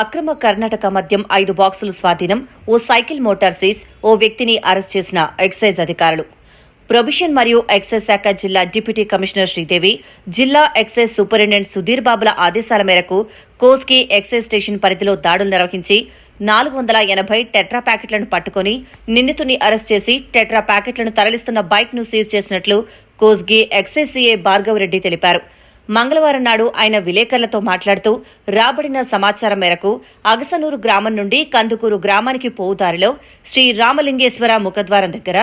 అక్రమ కర్ణాటక మద్యం ఐదు బాక్సులు స్వాధీనం ఓ సైకిల్ మోటార్ సీజ్ ఓ వ్యక్తిని అరెస్ట్ చేసిన ఎక్సైజ్ అధికారులు. ప్రొబిషన్ మరియు ఎక్సైజ్ శాఖ జిల్లా డిప్యూటీ కమిషనర్ శ్రీదేవి జిల్లా ఎక్సైజ్ సూపరింటెండెంట్ సుధీర్ బాబుల ఆదేశాల మేరకు కోస్కి ఎక్సైజ్ స్టేషన్ పరిధిలో దాడులు నిర్వహించి నాలుగు వందల ఎనభై టెట్రా ప్యాకెట్లను పట్టుకొని నిందితుని అరెస్ట్ చేసి టెట్రా ప్యాకెట్లను తరలిస్తున్న బైక్ను సీజ్ చేసినట్లు కోస్గి ఎక్సైజ్ సీఏ భార్గవరెడ్డి తెలిపారు. మంగళవారం నాడు ఆయన విలేకరులతో మాట్లాడుతూ రాబడిన సమాచారం మేరకు అగసనూరు గ్రామం నుండి కందుకూరు గ్రామానికి పోవుదారిలో శ్రీ రామలింగేశ్వర ముఖద్వారం దగ్గర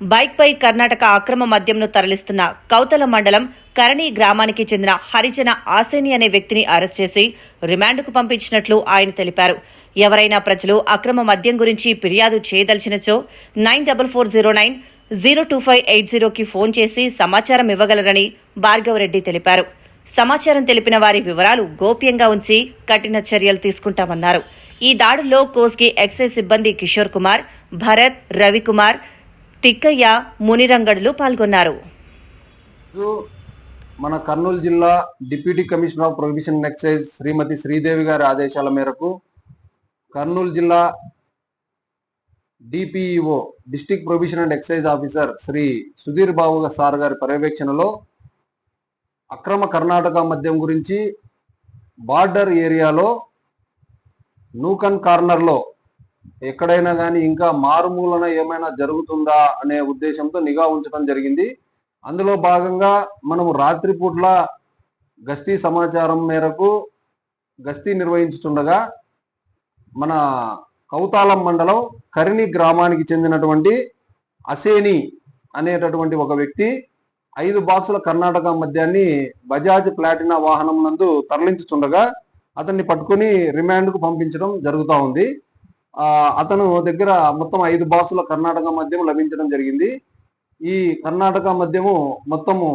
బైక్పై కర్ణాటక అక్రమ మద్యంను తరలిస్తున్న కౌతల మండలం కరణి గ్రామానికి చెందిన హరిజన ఆసేని అనే వ్యక్తిని అరెస్ట్ చేసి రిమాండ్కు పంపించినట్లు ఆయన తెలిపారు. ఎవరైనా ప్రజలు అక్రమ మద్యం గురించి ఫిర్యాదు చేయదలిచినచో nine double four zero nine zero two five eight జీరోకి ఫోన్ చేసి సమాచారం ఇవ్వగలరని భార్గవరెడ్డి తెలిపారు. సమాచారం తెలిపిన వారి వివరాలు గోప్యంగా ఉంచి కఠిన చర్యలు తీసుకుంటామన్నారు. ఈ దాడుల్లో కోస్గి ఎక్సైజ్ సిబ్బంది కిషోర్ కుమార్ భరత్ రవికుమార్ తిక్కయ్య మునిరంగడులు పాల్గొన్నారు. మన కర్నూలు జిల్లా deputy commissioner of prohibition excise Srimathi Sridevi గారి ఆదేశాల మేరకు కర్నూలు జిల్లా DPEO district provision and excise officer Shri Sudheer Babu sir గారి పర్యవేక్షణలో అక్రమ కర్ణాటక మద్యం గురించి బార్డర్ ఏరియాలో నూకన్ కార్నర్లో ఎక్కడైనా కానీ ఇంకా మారుమూలన ఏమైనా జరుగుతుందా అనే ఉద్దేశంతో నిఘా ఉంచడం జరిగింది. అందులో భాగంగా మనము రాత్రిపూట్ల గస్తీ సమాచారం మేరకు గస్తీ నిర్వహించుతుండగా మన కౌతాలం మండలం కరిణి గ్రామానికి చెందినటువంటి అసేని అనేటటువంటి ఒక వ్యక్తి ఐదు బాక్సుల కర్ణాటక మద్యాన్ని బజాజ్ ప్లాటినా వాహనం నందు తరలించుచుండగా అతన్ని పట్టుకొని రిమాండ్కు పంపించడం జరుగుతూ ఉంది. అతను దగ్గర మొత్తం ఐదు బాక్సుల కర్ణాటక మద్యం లభించడం జరిగింది. ఈ కర్ణాటక మద్యము మొత్తము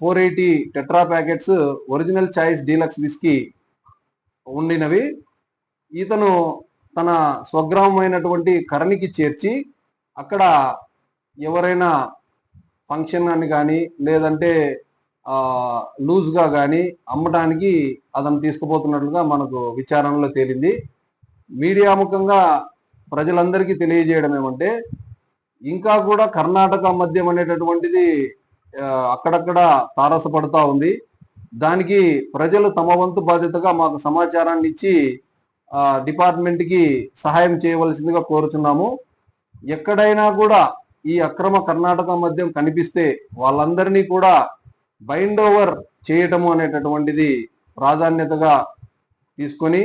four eighty tetra packets original choice deluxe whisky ఉండినవి. ఇతను తన స్వగ్రామమైనటువంటి కరణికి చేర్చి అక్కడ ఎవరైనా ఫంక్షన్ అని కానీ లేదంటే లూజ్గా కానీ అమ్మటానికి అతను తీసుకుపోతున్నట్లుగా మనకు విచారణలో తేలింది. మీడియా ముఖంగా ప్రజలందరికీ తెలియజేయడం ఏమంటే ఇంకా కూడా కర్ణాటక మద్యం అనేటటువంటిది అక్కడక్కడ తారసపడుతూ ఉంది. దానికి ప్రజలు తమ వంతు బాధ్యతగా మాకు సమాచారాన్ని ఇచ్చి డిపార్ట్మెంట్కి సహాయం చేయవలసిందిగా కోరుచున్నాము. ఎక్కడైనా కూడా ఈ అక్రమ కర్ణాటక మద్యం కనిపిస్తే వాళ్ళందరినీ కూడా బైండ్ ఓవర్ చేయటము అనేటటువంటిది ప్రాధాన్యతగా తీసుకొని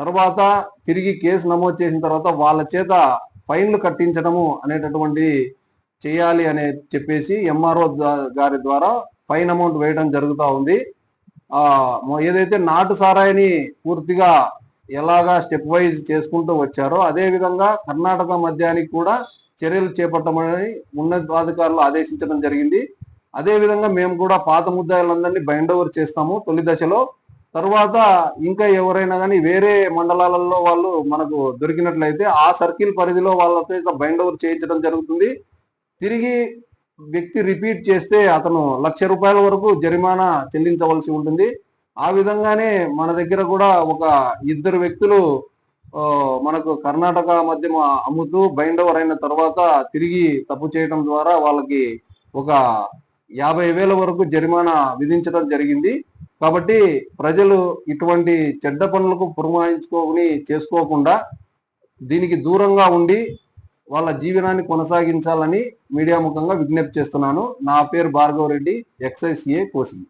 తర్వాత తిరిగి కేసు నమోదు చేసిన తర్వాత వాళ్ళ చేత ఫైన్లు కట్టించడము అనేటటువంటి చేయాలి అనే చెప్పేసి ఎంఆర్ఓ గారి ద్వారా ఫైన్ అమౌంట్ వేయడం జరుగుతూ ఉంది. ఏదైతే నాటు సారాయిని పూర్తిగా ఎలాగా స్టెప్ వైజ్ చేసుకుంటూ వచ్చారో అదేవిధంగా కర్ణాటక మద్యానికి కూడా చర్యలు చేపట్టమని ఉన్నతాధికారులు ఆదేశించడం జరిగింది. అదేవిధంగా మేము కూడా పాత ముద్దాయిలందరినీ బైండ్ ఓవర్ చేస్తాము తొలి దశలో. తర్వాత ఇంకా ఎవరైనా కానీ వేరే మండలాలలో వాళ్ళు మనకు దొరికినట్లయితే ఆ సర్కిల్ పరిధిలో వాళ్ళతో బైండ్ ఓవర్ చేయించడం జరుగుతుంది. తిరిగి వ్యక్తి రిపీట్ చేస్తే అతను లక్ష రూపాయల వరకు జరిమానా చెల్లించవలసి ఉంటుంది. ఆ విధంగానే మన దగ్గర కూడా ఒక ఇద్దరు వ్యక్తులు మనకు కర్ణాటక మద్యం అమ్ముతూ బైండ్ ఓవర్ అయిన తర్వాత తిరిగి తప్పు చేయడం ద్వారా వాళ్ళకి ఒక యాభై వేల వరకు జరిమానా విధించడం జరిగింది. కాబట్టి ప్రజలు ఇటువంటి చెడ్డ పనులకు పురమాయించుకోని చేసుకోకుండా దీనికి దూరంగా ఉండి వాళ్ళ జీవనాన్ని కొనసాగించాలని మీడియా ముఖంగా విజ్ఞప్తి చేస్తున్నాను. నా పేరు భార్గవ రెడ్డి ఎక్సైజ్ ఏ కోసింగ్